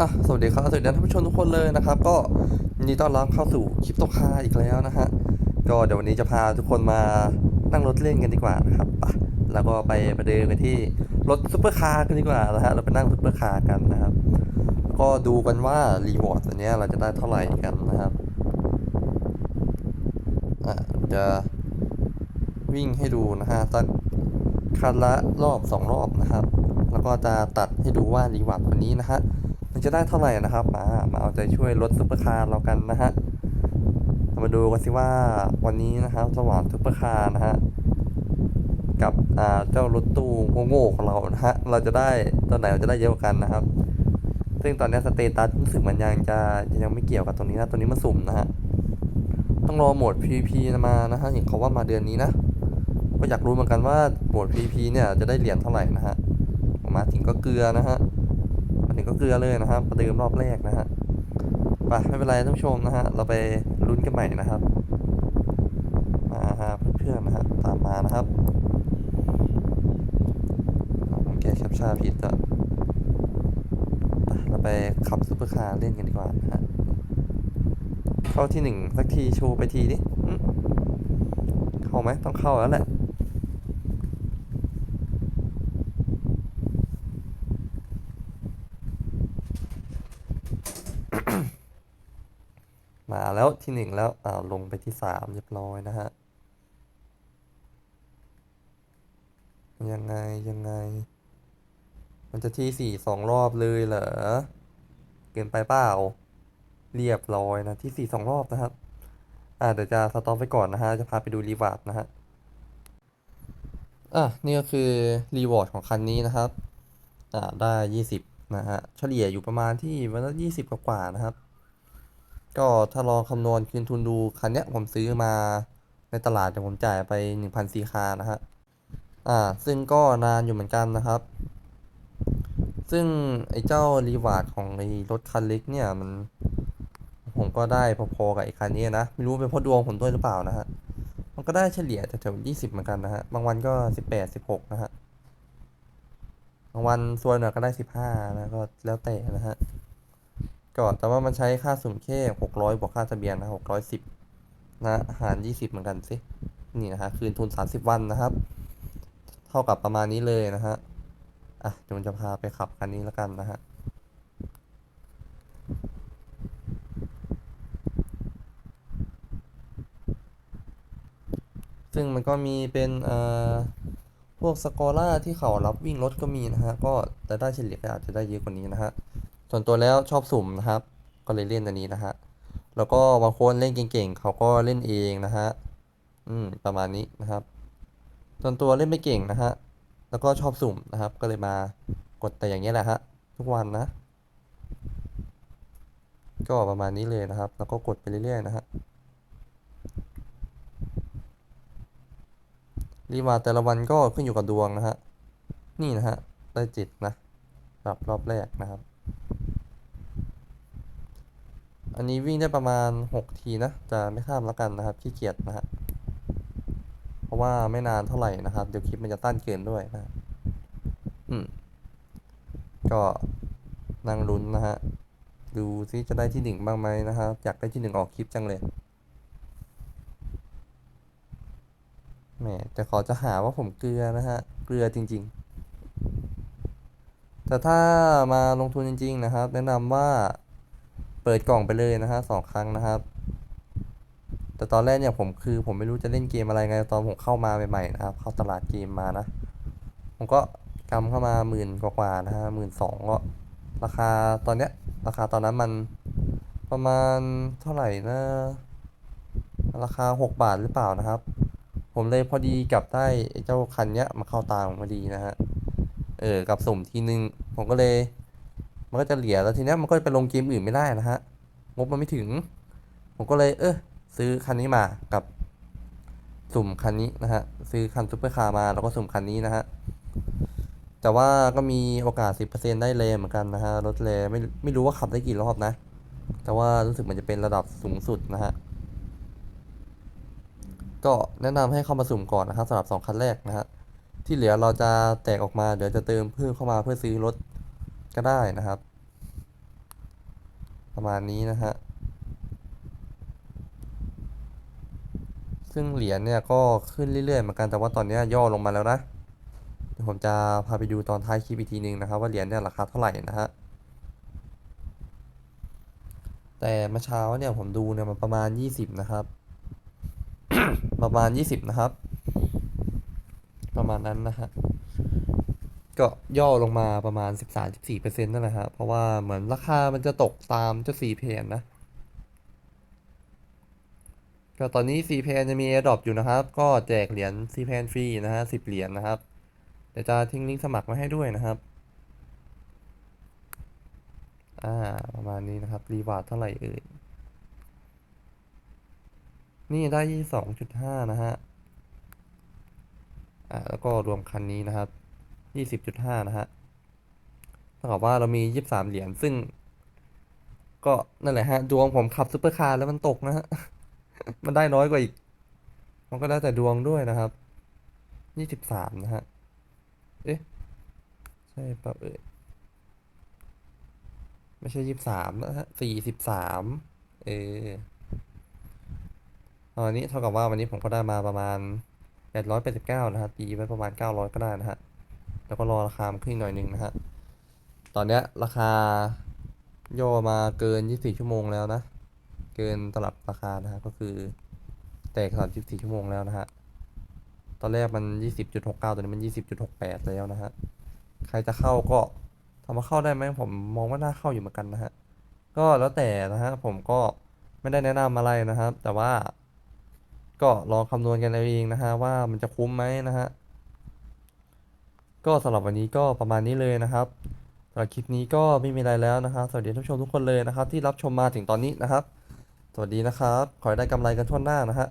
อะสวัสดีครับสวัสดีท่านผู้ชมทุกคนเลยนะครับ ก็ยินดีต้อนรับเข้าสู่คลิปโตคาอีกแล้วนะฮะก็เดี๋ยววันนี้จะพาทุกคนมานั่งรถเล่นกันดีกว่านะครับไปแล้วก็ไปประเดิมกันที่รถซุปเปอร์คาร์กันดีกว่านะฮะเราไปนั่งซุปเปอร์คาร์กันนะครับ ก็ดูกันว่ารีวอร์ดตัวเนี้ยเราจะได้เท่าไหร่กันนะครับอะจะวิ่งให้ดูนะฮะสักคันละรอบสองรอบนะครับ แล้วก็จะตัดให้ดูว่ารีวอร์ดวันนี้นะฮะ มันจะได้เท่าไหร่นะครับ มามาเอาใจช่วยรถซุปเปอร์คาร์เรากันนะฮะมาดูกันสิว่าวันนี้นะครับระหว่างซุปเปอร์คาร์นะฮะกับอ่าเจ้ารถตู้โง่ๆของเรานะฮะเราจะได้ตัวไหนเราจะได้เยอะกว่ากันนะครับ ซึ่งตอนนี้สเตตัสรู้สึกเหมือนยังจะยังไม่เกี่ยวกับตรงนี้นะตัวนี้มันสุ่มนะฮะต้องรอโหมด PVP มานะฮะเห็นเขาว่ามาเดือนนี้นะก็อยากรู้เหมือนกันว่าโหมด PVP เนี่ยจะได้เหรียญเท่าไหร่นะฮะมาถึงก็เกลือนะฮะ มาถึงก็เกลือเลยนะครับ ประเดิมรอบแรกนะฮะไปไม่เป็นไรท่านผู้ชมนะฮะ เราไปลุ้นกันใหม่นะครับ มาฮะเพื่อนๆนะฮะตามมานะครับผมแก้แคปชั่นผิดก็เราไปขับซุปเปอร์คาร์เล่นกันดีกว่านะฮะเข้าที่หนึ่งสักทีโชว์ไปทีดิเข้าไหมต้องเข้าแล้วแหละ มาแล้วที่หนึ่งแล้วอ่าลงไปที่สามเรียบร้อยนะฮะ ยังไง ยังไง มันจะที่สี่สองรอบเลยเหรอ เกินไปเปล่า เรียบร้อยนะ ที่สี่สองรอบนะครับ อ่าเดี๋ยวจะสต็อปไว้ก่อนนะฮะ จะพาไปดูรีวาร์ดนะฮะ อะนี่ก็คือรีวอร์ดของคันนี้นะครับ อ่าได้ยี่สิบนะฮะ เฉลี่ยอยู่ประมาณที่วันละยี่สิบกว่าๆนะครับ ก็ถ้าลองคำนวณคืนทุนดูคันเนี้ยผมซื้อมาในตลาดแต่ผมจ่ายไปหนึ่งพันซีคานะฮะอ่าซึ่งก็นานอยู่เหมือนกันนะครับ ซึ่งไอ้เจ้ารีวาร์ดของไอ้รถคันเล็กเนี่ยมัน ผมก็ได้พอๆกับไอ้คันนี้นะ ไม่รู้เป็นเพราะดวงผมด้วยหรือเปล่านะฮะมันก็ได้เฉลี่ยแถวๆยี่สิบเหมือนกันนะฮะ บางวันก็สิบแปดสิบหกนะฮะ บางวันซวยหน่อยก็ได้สิบห้านะก็แล้วแต่นะฮะ ก็แต่ว่ามันใช้ค่าสุ่มแค่หกร้อยบวกค่าทะเบียนนะหกร้อยสิบนะหารยี่สิบเหมือนกันสิ นี่นะฮะ คืนทุนสามสิบวันนะครับ เท่ากับประมาณนี้เลยนะฮะ อะเดี๋ยวจะพาไปขับคันนี้แล้วกันนะฮะซึ่งมันก็มีเป็นเอ่อพวกสกอร่าที่เขารับวิ่งรถก็มีนะฮะ ก็จะได้เฉลี่ยอาจจะได้เยอะกว่านี้นะฮะ ส่วนตัวแล้วชอบสุ่มนะครับ ก็เลยเล่นอันนี้นะฮะ แล้วก็บางคนเล่นเก่งๆเขาก็เล่นเองนะฮะ อืม ประมาณนี้นะครับ ส่วนตัวเล่นไม่เก่งนะฮะ แล้วก็ชอบสุ่มนะครับ ก็เลยมากดแต่อย่างนี้ยแหละฮะ ทุกวันนะ ก็ประมาณนี้เลยนะครับ แล้วก็กดไปเรื่อยๆนะฮะรีวาแต่ละวันก็ขึ้นอยู่กับดวงนะฮะ นี่นะฮะ ได้จ็ดนะรับรอบแรกนะครับ อันนี้วิ่งได้ประมาณหกทีนะ จะไม่ข้ามแล้วกันนะครับขี้เกียจนะฮะ เพราะว่าไม่นานเท่าไหร่นะครับ เดี๋ยวคลิปมันจะสั้นเกินด้วยนะฮะอืม ก็นั่งลุ้นนะฮะ ดูซิจะได้ที่หนึ่งบ้างไหมนะครับ อยากได้ที่หนึ่งออกคลิปจังเลยแหมแต่ขอจะหาว่าผมเกลือนะฮะ เกลือจริง ๆ แต่ถ้ามาลงทุนจริง ๆ นะครับ แนะนำว่า เปิดกล่องไปเลยนะฮะสองครั้งนะครับ แต่ตอนแรกเนี่ยผมคือผมไม่รู้จะเล่นเกมอะไรไงตอนผมเข้ามาใหม่ๆนะครับ เข้าตลาดเกมมานะ ผมก็กำเข้ามาหมื่นกว่าๆนะฮะหมื่นสองก็ราคาตอนเนี้ยราคาตอนนั้นมันประมาณเท่าไหร่นะ ราคาหกบาทหรือเปล่านะครับ ผมเลยพอดีกับได้เจ้าคันเนี้ยมาเข้าตาผมพอดีนะฮะเออกับสุ่มทีนึง ผมก็เลย มันก็จะเหลือแล้วทีนี้มันก็ไปลงเกมอื่นไม่ได้นะฮะงบมันไม่ถึง ผมก็เลยเออซื้อคันนี้มากับสุ่มคันนี้นะฮะซื้อคันซุปเปอร์คาร์มาแล้วก็สุ่มคันนี้นะฮะแต่ว่าก็มีโอกาส 10%ได้เลเหมือนกันนะฮะรถเลไม่ไม่รู้ว่าขับได้กี่รอบนะ แต่ว่ารู้สึกมันจะเป็นระดับสูงสุดนะฮะก็แนะนำให้เข้ามาสุ่มก่อนนะครับสำหรับ 2 คันแรกนะฮะที่เหลือเราจะแตกออกมาเดี๋ยวจะเติมเพิ่มเข้ามาเพื่อซื้อรถ ก็ได้นะครับ ประมาณนี้นะฮะซึ่งเหรียญเนี่ยก็ขึ้นเรื่อยๆเหมือนกันแต่ว่าตอนเนี้ยย่อลงมาแล้วนะเดี๋ยวผมจะพาไปดูตอนท้ายคลิปอีกทีหนึงนะครับ ว่าเหรียญเนี่ยราคาเท่าไหร่นะฮะแต่เมื่อเช้าเนี่ยผมดูเนี่ยมันประมาณ 20 นะครับ ประมาณ 20 นะครับ ประมาณนั้นนะฮะ ก็ย่อลงมาประมาณ 13-14%นั่นแหละฮะเพราะว่าเหมือนราคามันจะตกตามเจ้าซีเพนนะ ก็ตอนนี้ซีเพนจะมี AirDrop อยู่นะครับ ก็แจกเหรียญซีเพนฟรีนะฮะ10เหรียญนะครับเดี๋ยวจะทิ้งลิงก์สมัครไว้ให้ด้วยนะครับอ่าประมาณนี้นะครับ รีวาร์ดเท่าไหร่เอ่ย นี่ได้ 22.5 นะฮะอ่าแล้วก็รวมคันนี้นะครับ 20.5 นะฮะเท่ากับว่าเรามี 23 เหรียญซึ่ง ก็นั่นแหละฮะ ดวงผมขับซุปเปอร์คาร์แล้วมันตกนะฮะ มันได้น้อยกว่าอีก มันก็แล้แต่ดวงด้วยนะครับ 23 นะฮะ เอ๊ะ ใช่ปล่าเอ่ยไม่ใช่ 23 นะฮะ 43 เออตอนนี้เท่ากับว่าวันนี้ผมก็ได้มาประมาณ889 นะฮะตีไว้ประมาณ 900 ก็ได้นะฮะ แล้วก็รอราคามขึ้นหน่อยหนึ่งนะฮะ ตอนนี้ราคาย่อมาเกิน 24 ชั่วโมงแล้วนะ เกินตลับราคานะฮะ ก็คือแตกตลับ24ชั่วโมงแล้วนะฮะ ตอนแรกมัน 20.69ตอนนี้มัน 20.68 แล้วนะฮะ ใครจะเข้าก็ทำมาเข้าได้ไหมผมมองว่าน่าเข้าอยู่เหมือนกันนะฮะ ก็แล้วแต่นะฮะ ผมก็ไม่ได้แนะนำอะไรนะครับ แต่ว่า ก็ลองคำนวณกันเอาเองนะฮะว่ามันจะคุ้มไหมนะฮะ ก็สำหรับวันนี้ก็ประมาณนี้เลยนะครับสำหรับคลิปนี้ก็ไม่มีอะไรแล้วนะครับ สวัสดีท่านผู้ชมทุกคนเลยนะครับ ที่รับชมมาถึงตอนนี้นะครับ สวัสดีนะครับ ขอให้ได้กำไรกันทั่วหน้านะฮะ